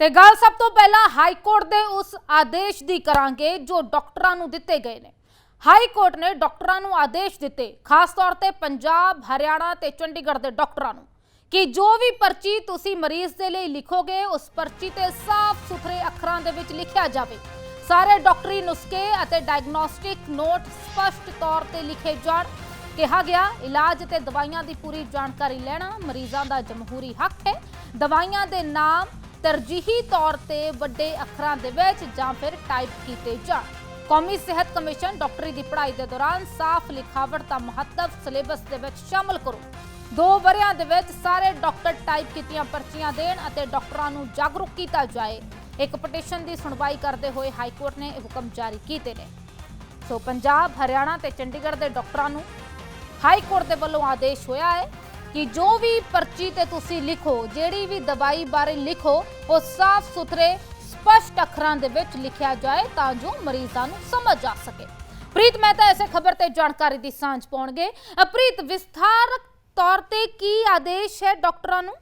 ਤੇ ਗੱਲ ਸਭ ਤੋਂ ਪਹਿਲਾਂ ਹਾਈ ਕੋਰਟ ਦੇ ਉਸ ਆਦੇਸ਼ ਦੀ ਕਰਾਂਗੇ ਜੋ ਡਾਕਟਰਾਂ ਨੂੰ ਦਿੱਤੇ ਗਏ ਨੇ। ਹਾਈ ਕੋਰਟ ਨੇ ਡਾਕਟਰਾਂ ਨੂੰ ਆਦੇਸ਼ ਦਿੱਤੇ, ਖਾਸ ਤੌਰ ਤੇ ਪੰਜਾਬ, ਹਰਿਆਣਾ ਤੇ ਚੰਡੀਗੜ੍ਹ ਦੇ ਡਾਕਟਰਾਂ ਨੂੰ, ਕਿ ਜੋ ਵੀ ਪਰਚੀ ਤੁਸੀਂ ਮਰੀਜ਼ ਦੇ ਲਈ ਲਿਖੋਗੇ, ਉਸ ਪਰਚੀ ਤੇ ਸਾਫ਼ ਸੁਥਰੇ ਅੱਖਰਾਂ ਦੇ ਵਿੱਚ ਲਿਖਿਆ ਜਾਵੇ। ਸਾਰੇ ਡਾਕਟਰੀ ਨੁਸਖੇ ਅਤੇ ਡਾਇਗਨੋਸਟਿਕ ਨੋਟ ਸਪਸ਼ਟ ਤੌਰ ਤੇ ਲਿਖੇ ਜਾਣ। ਕਿਹਾ ਗਿਆ, ਇਲਾਜ ਤੇ ਦਵਾਈਆਂ ਦੀ ਪੂਰੀ ਜਾਣਕਾਰੀ ਲੈਣਾ ਮਰੀਜ਼ਾਂ ਦਾ ਜਮਹੂਰੀ ਹੱਕ ਹੈ। ਦਵਾਈਆਂ ਦੇ ਨਾਮ ਤਰਜੀਹੀ ਤੌਰ ਤੇ ਵੱਡੇ ਅੱਖਰਾਂ ਦੇ ਵਿੱਚ ਜਾਂ ਫਿਰ ਟਾਈਪ ਕੀਤੇ ਜਾਣ। ਕੌਮੀ ਸਿਹਤ ਕਮਿਸ਼ਨ ਡਾਕਟਰੀ ਦੀ ਪੜ੍ਹਾਈ ਦੇ ਦੌਰਾਨ ਸਾਫ਼ ਲਿਖਾਵਟ ਦਾ ਮਹੱਤਵ ਸਿਲੇਬਸ ਦੇ ਵਿੱਚ ਸ਼ਾਮਲ ਕਰੋ। ਦੋ ਵਰਿਆਂ ਦੇ ਵਿੱਚ ਸਾਰੇ ਡਾਕਟਰ ਟਾਈਪ ਕੀਤੀਆਂ ਪਰਚੀਆਂ ਦੇਣ ਅਤੇ ਡਾਕਟਰਾਂ ਨੂੰ ਜਾਗਰੂਕ ਕੀਤਾ ਜਾਏ। ਇੱਕ ਪਟੀਸ਼ਨ ਦੀ ਸੁਣਵਾਈ ਕਰਦੇ ਹੋਏ ਹਾਈ ਕੋਰਟ ਨੇ ਇਹ ਹੁਕਮ ਜਾਰੀ ਕੀਤੇ ਨੇ। ਸੋ ਪੰਜਾਬ, ਹਰਿਆਣਾ ਤੇ ਚੰਡੀਗੜ੍ਹ ਦੇ ਡਾਕਟਰਾਂ ਨੂੰ ਹਾਈ ਕੋਰਟ ਦੇ ਵੱਲੋਂ ਆਦੇਸ਼ ਹੋਇਆ ਹੈ। ਕਿ ਜੋ ਵੀ ਪਰਚੀ ਤੇ ਤੁਸੀਂ ਲਿਖੋ, ਜਿਹੜੀ ਵੀ ਦਵਾਈ ਬਾਰੇ ਲਿਖੋ, ਉਹ ਸਾਫ਼ ਸੁਥਰੇ, ਸਪਸ਼ਟ ਅੱਖਰਾਂ ਦੇ ਵਿੱਚ ਲਿਖਿਆ ਜਾਏ ਤਾਂ ਜੋ ਮਰੀਜ਼ਾਂ ਨੂੰ ਸਮਝ ਆ ਸਕੇ। ਪ੍ਰੀਤ ਮਹਿਤਾ ਐਸੇ ਖਬਰ ਤੇ ਜਾਣਕਾਰੀ ਦੀ ਸਾਂਝ ਪਾਉਣਗੇ। ਪ੍ਰੀਤ, ਵਿਸਥਾਰਕ ਤੌਰ ਤੇ ਕੀ ਆਦੇਸ਼ ਹੈ ਡਾਕਟਰਾਂ ਨੂੰ?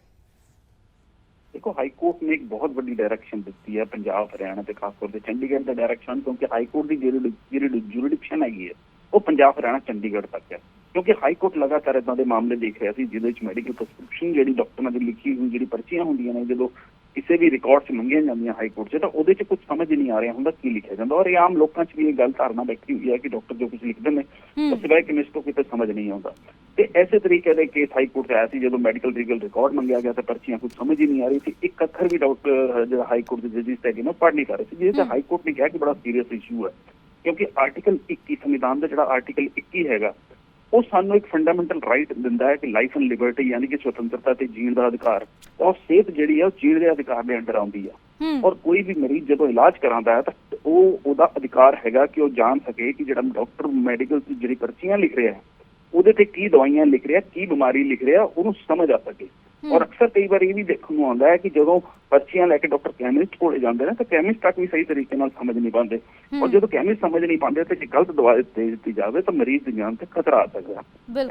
ਦੇਖੋ, ਹਾਈ ਕੋਰਟ ਨੇ ਇੱਕ ਬਹੁਤ ਵੱਡੀ ਡਾਇਰੈਕਸ਼ਨ ਦਿੱਤੀ ਹੈ ਪੰਜਾਬ, ਹਰਿਆਣਾ ਤੇ ਖਾਸ ਤੌਰ ਤੇ ਚੰਡੀਗੜ੍ਹ ਦਾ ਡਾਇਰੈਕਸ਼ਨ ਕਿਉਂਕਿ ਹਾਈ ਕੋਰਟ ਦੀ ਜਿਹੜੀ ਜਿਹੜੀ ਜੁਰਿਡਿਕਸ਼ਨ ਹੈਗੀ ਹੈ, ਉਹ ਪੰਜਾਬ, ਹਰਿਆਣਾ, ਚੰਡੀਗੜ੍ਹ ਤੱਕ ਹੈ। ਕਿਉਂਕਿ ਹਾਈ ਕੋਰਟ ਲਗਾਤਾਰ ਇਦਾਂ ਦੇ ਮਾਮਲੇ ਦੇਖ ਰਿਹਾ ਸੀ ਜਿਹਦੇ ਵਿੱਚ ਮੈਡੀਕਲ ਪ੍ਰਸਕ੍ਰਿਪਸ਼ਨ ਜਿਹੜੀ ਡਾਕਟਰਾਂ ਦੀ ਲਿਖੀ ਹੋਈ ਜਿਹੜੀ ਪਰਚੀਆਂ ਹੁੰਦੀਆਂ ਨੇ ਜਦੋਂ ਕਿਸੇ ਵੀ ਰਿਕਾਰਡ 'ਚ ਮੰਗੀਆਂ ਜਾਂਦੀਆਂ ਹਾਈ ਕੋਰਟ 'ਚ ਤਾਂ ਉਹਦੇ 'ਚ ਕੁਝ ਸਮਝ ਨਹੀਂ ਆ ਰਿਹਾ ਹੁੰਦਾ ਕੀ ਲਿਖਿਆ ਜਾਂਦਾ ਔਰ ਇਹ ਆਮ ਲੋਕਾਂ 'ਚ ਵੀ ਇਹ ਗੱਲ ਧਾਰਨਾ ਬੈਠੀ ਹੋਈ ਹੈ ਕਿ ਡਾਕਟਰ ਜੋ ਕੁਝ ਲਿਖਦੇ ਨੇ। ਉਸ ਸਿਵਾਏ ਕਿ ਤੋਂ ਕਿਤੇ ਸਮਝ ਨਹੀਂ ਆਉਂਦਾ ਤੇ ਐਸੇ ਤਰੀਕੇ ਦੇ ਕੇਸ ਹਾਈ ਕੋਰਟ 'ਚ ਆਇਆ ਸੀ ਜਦੋਂ ਮੈਡੀਕਲ ਲੀਗਲ ਰਿਕਾਰਡ ਮੰਗਿਆ ਗਿਆ ਤਾਂ ਪਰਚੀਆਂ ਕੁਝ ਸਮਝ ਹੀ ਨਹੀਂ ਆ ਰਹੀ ਸੀ ਇੱਕ ਅੱਖਰ ਵੀ ਡਾਕਟਰ ਜਿਹੜਾ ਹਾਈ ਕੋਰਟ ਦੇ ਜੱਜਿਸ ਹੈਗੇ ਨਾ ਪੜ੍ਹ ਨਹੀਂ ਕਰ ਰਹੇ ਸੀ ਜਿਹਦੇ ਤੇ। ਹਾਈ ਕੋਰਟ ਨੇ ਕਿਹਾ ਕਿ ਬੜਾ ਸੀਰੀਅਸ ਇਸ਼ੂ ਹੈ ਕਿਉਂਕਿ ਆਰਟੀਕਲ 21 ਸੰਵਿਧਾਨ ਦਾ ਜਿਹੜਾ ਆਰਟੀਕਲ 21 ਹੈਗਾ ਉਹ ਸਾਨੂੰ ਇੱਕ ਫੰਡਾਮੈਂਟਲ ਰਾਈਟ ਦਿੰਦਾ ਹੈ ਕਿ ਲਾਈਫ ਐਂਡ ਲਿਬਰਟੀ ਯਾਨੀ ਕਿ ਸੁਤੰਤਰਤਾ ਤੇ ਜੀਣ ਦਾ ਅਧਿਕਾਰ। ਔਰ ਸਿਹਤ ਜਿਹੜੀ ਹੈ ਉਹ ਜੀਣ ਦੇ ਅਧਿਕਾਰ ਦੇ ਅੰਡਰ ਆਉਂਦੀ ਹੈ। ਔਰ ਕੋਈ ਵੀ ਮਰੀਜ਼ ਜਦੋਂ ਇਲਾਜ ਕਰਾਉਂਦਾ ਹੈ ਤਾਂ ਉਹ ਉਹਦਾ ਅਧਿਕਾਰ ਹੈਗਾ ਕਿ ਉਹ ਜਾਣ ਸਕੇ ਕਿ ਜਿਹੜਾ ਡਾਕਟਰ ਮੈਡੀਕਲ ਦੀ ਜਿਹੜੀ ਪਰਚੀਆਂ ਲਿਖ ਰਿਹਾ ਹੈ ਉਹਦੇ ਤੇ ਕੀ ਦਵਾਈਆਂ ਲਿਖ ਰਿਹਾ ਕੀ ਬਿਮਾਰੀ ਲਿਖ ਰਿਹਾ ਉਹਨੂੰ ਸਮਝ ਆ ਸਕੇ। ਔਰ ਅਕਸਰ ਕਈ ਵਾਰ ਇਹ ਵੀ ਦੇਖਣ ਨੂੰ ਆਉਂਦਾ ਹੈ ਕਿ ਜਦੋਂ ਪਰਚੀਆਂ ਲੈ ਕੇ ਡਾਕਟਰ ਕੈਮਿਸਟ ਕੋਲੇ ਜਾਂਦੇ ਨੇ ਤਾਂ ਕੈਮਿਸਟ ਤੱਕ ਵੀ ਸਹੀ ਤਰੀਕੇ ਨਾਲ ਸਮਝ ਨਹੀਂ ਪਾਉਂਦੇ। ਔਰ ਜਦੋਂ ਕੈਮਿਸਟ ਸਮਝ ਨਹੀਂ ਪਾਉਂਦੇ ਤੇ ਜੇ ਗਲਤ ਦਵਾ ਦੇ ਦਿੱਤੀ ਜਾਵੇ ਤਾਂ ਮਰੀਜ਼ ਦੀ ਜਾਨ ਤੇ ਖਤਰਾ ਆ ਸਕਦਾ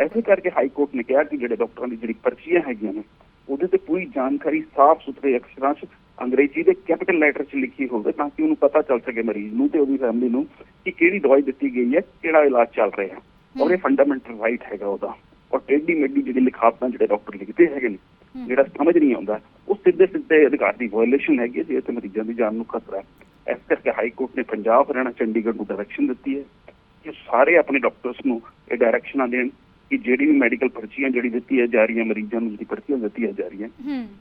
ਐਸੇ ਕਰਕੇ ਹਾਈ ਕੋਰਟ ਨੇ ਕਿਹਾ ਕਿ ਜਿਹੜੇ ਡਾਕਟਰਾਂ ਦੀ ਜਿਹੜੀ ਪਰਚੀਆਂ ਹੈਗੀਆਂ ਨੇ ਉਹਦੇ ਤੇ ਪੂਰੀ ਜਾਣਕਾਰੀ ਸਾਫ਼ ਸੁਥਰੇ ਅਕਸ਼ਰਾਂ 'ਚ ਅੰਗਰੇਜ਼ੀ ਦੇ ਕੈਪੀਟਲ ਲੈਟਰ 'ਚ ਲਿਖੀ ਹੋਵੇ ਤਾਂ ਕਿ ਉਹਨੂੰ ਪਤਾ ਚੱਲ ਸਕੇ ਮਰੀਜ਼ ਨੂੰ ਤੇ ਉਹਦੀ ਫੈਮਿਲੀ ਨੂੰ ਕਿ ਕਿਹੜੀ ਦਵਾਈ ਦਿੱਤੀ ਗਈ ਹੈ ਕਿਹੜਾ ਇਲਾਜ ਚੱਲ ਰਿਹਾ ਔਰ ਇਹ ਫੰਡਾਮੈਂਟਲ ਰਾਈਟ ਹੈਗਾ ਉਹਦਾ। ਔਰ ਟੇਡੀ ਮੇਡੀ ਜਿਹੜੀ ਲਿਖਾਵਟਾਂ ਜਿਹੜੇ ਡਾਕਟਰ ਲਿਖਦੇ ਹੈਗੇ ਨੇ। ਜਿਹੜਾ ਸਮਝ ਨਹੀਂ ਆਉਂਦਾ ਉਹ ਸਿੱਧੇ ਸਿੱਧੇ ਅਧਿਕਾਰ ਦੀ ਵਾਇਓਲੇਸ਼ਨ ਹੈਗੀ ਜਿਹਦੇ ਤੇ ਮਰੀਜ਼ਾਂ ਦੀ ਜਾਨ ਨੂੰ ਖਤਰਾ ਹੈ। ਇਸ ਕਰਕੇ ਹਾਈ ਕੋਰਟ ਨੇ ਪੰਜਾਬ ਹਰਿਆਣਾ ਚੰਡੀਗੜ੍ਹ ਨੂੰ ਡਾਇਰੈਕਸ਼ਨ ਦਿੱਤੀ ਹੈ ਕਿ ਸਾਰੇ ਆਪਣੇ ਡਾਕਟਰਸ ਨੂੰ ਇਹ ਡਾਇਰੈਕਸ਼ਨਾਂ ਦੇਣ ਕਿ ਜਿਹੜੀ ਵੀ ਮੈਡੀਕਲ ਪਰਚੀਆਂ ਜਿਹੜੀ ਦਿੱਤੀ ਹੈ ਜਾ ਰਹੀਆਂ ਮਰੀਜ਼ਾਂ ਨੂੰ ਜਿਹੜੀ ਪਰਚੀਆਂ ਦਿੱਤੀਆਂ ਜਾ ਰਹੀਆਂ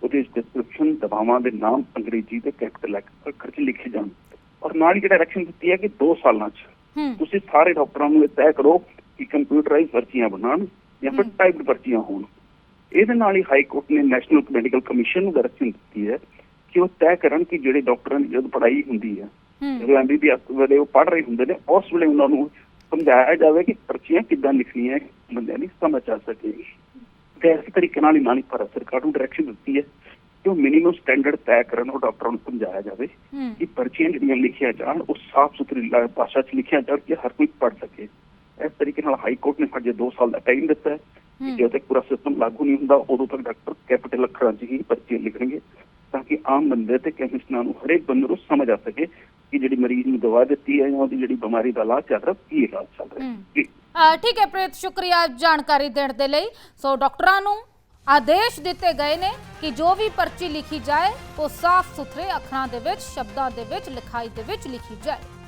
ਉਹਦੇ ਡਿਸਕ੍ਰਿਪਸ਼ਨ ਦਵਾਵਾਂ ਦੇ ਨਾਮ ਅੰਗਰੇਜ਼ੀ ਤੇ ਕੈਪੀਟਲ ਅੱਖਰ 'ਚ ਲਿਖੇ ਜਾਣ। ਔਰ ਨਾਲ ਹੀ ਡਾਇਰੈਕਸ਼ਨ ਦਿੱਤੀ ਹੈ ਕਿ 2 ਸਾਲਾਂ 'ਚ ਤੁਸੀਂ ਸਾਰੇ ਡਾਕਟਰਾਂ ਨੂੰ ਇਹ ਤੈਅ ਕਰੋ ਕਿ ਕੰਪਿਊਟਰਾਈਜ਼ ਪਰਚੀਆਂ ਬਣਾਉਣ ਜਾਂ ਫਿਰ। ਟਾਈਪਡ ਪਰਚੀਆਂ ਹੋਣ। ਇਹਦੇ ਨਾਲ ਹੀ ਹਾਈ ਕੋਰਟ ਨੇ ਨੈਸ਼ਨਲ ਮੈਡੀਕਲ ਕਮਿਸ਼ਨ ਨੂੰ ਡਾਇਰੈਕਸ਼ਨ ਦਿੱਤੀ ਹੈ ਕਿ ਉਹ ਤੈਅ ਕਰਨ ਕਿ ਜਿਹੜੇ ਡਾਕਟਰਾਂ ਦੀ ਜਦੋਂ ਪੜ੍ਹਾਈ ਹੁੰਦੀ ਹੈ ਜਦੋਂ ਐਮਬੀਬੀਐਸ ਵੇਲੇ ਉਹ ਪੜ੍ਹ ਰਹੇ ਹੁੰਦੇ ਨੇ ਉਸ ਵੇਲੇ ਉਹਨਾਂ ਨੂੰ ਸਮਝਾਇਆ ਜਾਵੇ ਕਿ ਪਰਚੀਆਂ ਕਿੱਦਾਂ ਲਿਖਣੀਆਂ ਹੈ ਬੰਦਿਆਂ ਦੀ ਸਮਝ ਆ ਸਕੇ। ਤੇ ਇਸ ਤਰੀਕੇ ਨਾਲ ਹੀ ਭਾਰਤ ਸਰਕਾਰ ਨੂੰ ਡਾਇਰੈਕਸ਼ਨ ਦਿੱਤੀ ਹੈ ਕਿ ਉਹ ਮਿਨੀਮਮ ਸਟੈਂਡਰਡ ਤੈਅ ਕਰਨ ਉਹ ਡਾਕਟਰਾਂ ਨੂੰ ਸਮਝਾਇਆ ਜਾਵੇ ਕਿ ਪਰਚੀਆਂ ਜਿਹੜੀਆਂ ਲਿਖੀਆਂ ਜਾਣ ਉਹ ਸਾਫ਼ ਸੁਥਰੀ ਭਾਸ਼ਾ 'ਚ ਲਿਖੀਆਂ ਜਾਣ ਕਿ ਹਰ ਕੋਈ ਪੜ੍ਹ ਸਕੇ। ਇਸ ਤਰੀਕੇ ਨਾਲ ਹਾਈ ਕੋਰਟ ਨੇ ਅਜੇ 2 ਸਾਲ ਦਾ ਟਾਈਮ ਦਿੱਤਾ ਹੈ। ਕਿ। ਜਦੋਂ ਤੱਕ ਪੂਰਾ ਸਿਸਟਮ ਲਾਗੂ ਨਹੀਂ ਹੁੰਦਾ ਉਦੋਂ ਤੱਕ ਡਾਕਟਰ ਕੈਪੀਟਲ ਅੱਖਰਾਂ 'ਚ ਹੀ ਪਰਚੀਆਂ ਲਿਖਣਗੇ ਤਾਂ ਕਿ ਆਮ ਬੰਦੇ ਤੇ ਕੈਮਿਸਟਾਂ ਨੂੰ ਹਰੇਕ ਬੰਦੇ ਨੂੰ ਸਮਝ ਆ ਸਕੇ ਕਿ ਜਿਹੜੀ ਮਰੀਜ਼ ਨੂੰ ਦਵਾ ਦਿੱਤੀ ਹੈ ਜਾਂ ਉਹਦੀ ਜਿਹੜੀ ਬਿਮਾਰੀ ਦਾ ਇਲਾਜ ਚੱਲ ਰਿਹਾ ਕੀ ਇਲਾਜ ਚੱਲ ਰਿਹਾ। ਠੀਕ ਹੈ ਪ੍ਰੀਤ ਸ਼ੁਕਰੀਆ ਜਾਣਕਾਰੀ ਦੇਣ ਦੇ ਲਈ। ਸੋ ਡਾਕਟਰਾਂ ਨੂੰ ਆਦੇਸ਼ ਦਿੱਤੇ ਗਏ ਨੇ ਕਿ ਜੋ ਵੀ ਪਰਚੀ ਲਿਖੀ ਜਾਏ ਉਹ ਸਾਫ਼ ਸੁਥਰੇ ਅੱਖਰਾਂ ਦੇ ਵਿੱਚ ਸ਼ਬਦਾਂ ਦੇ ਵਿੱਚ ਲਿਖਾਈ ਦੇ ਵਿੱਚ ਲਿਖੀ ਜਾਏ।